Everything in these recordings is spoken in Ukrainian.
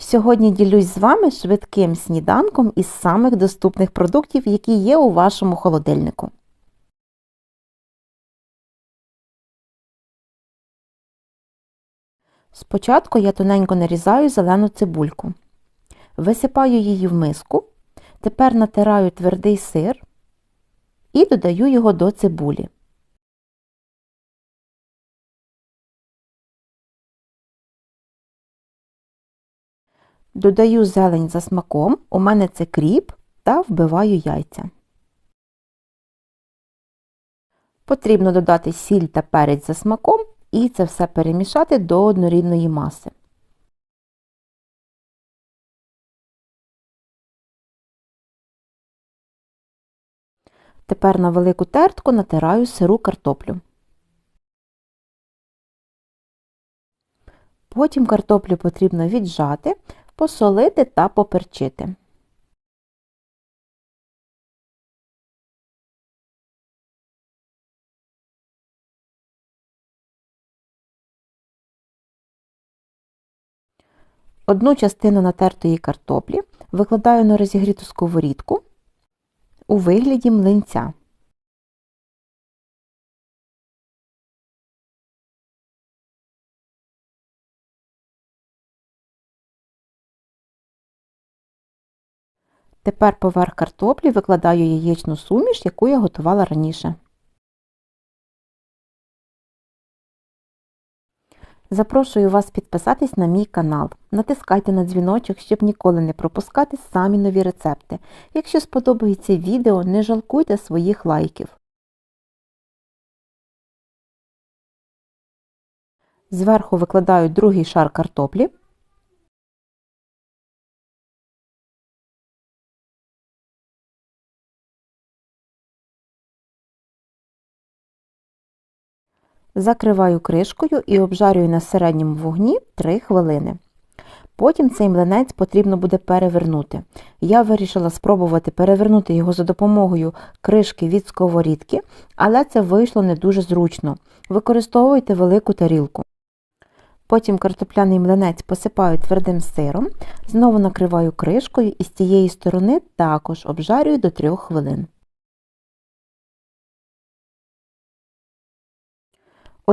Сьогодні ділюсь з вами швидким сніданком із самих доступних продуктів, які є у вашому холодильнику. Спочатку я тоненько нарізаю зелену цибульку. Висипаю її в миску. Тепер натираю твердий сир і додаю його до цибулі. Додаю зелень за смаком, у мене це кріп та вбиваю яйця. Потрібно додати сіль та перець за смаком і це все перемішати до однорідної маси. Тепер на велику тертку натираю сиру картоплю. Потім картоплю потрібно віджати, посолити та поперчити. Одну частину натертої картоплі викладаю на розігріту сковорідку у вигляді млинця. Тепер поверх картоплі викладаю яєчну суміш, яку я готувала раніше. Запрошую вас підписатись на мій канал. Натискайте на дзвіночок, щоб ніколи не пропускати самі нові рецепти. Якщо сподобається відео, не жалкуйте своїх лайків. Зверху викладаю другий шар картоплі. Закриваю кришкою і обжарюю на середньому вогні 3 хвилини. Потім цей млинець потрібно буде перевернути. Я вирішила спробувати перевернути його за допомогою кришки від сковорідки, але це вийшло не дуже зручно. Використовуйте велику тарілку. Потім картопляний млинець посипаю твердим сиром, знову накриваю кришкою і з цієї сторони також обжарюю до 3 хвилин.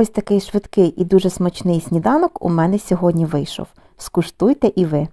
Ось такий швидкий і дуже смачний сніданок у мене сьогодні вийшов. Скуштуйте і ви!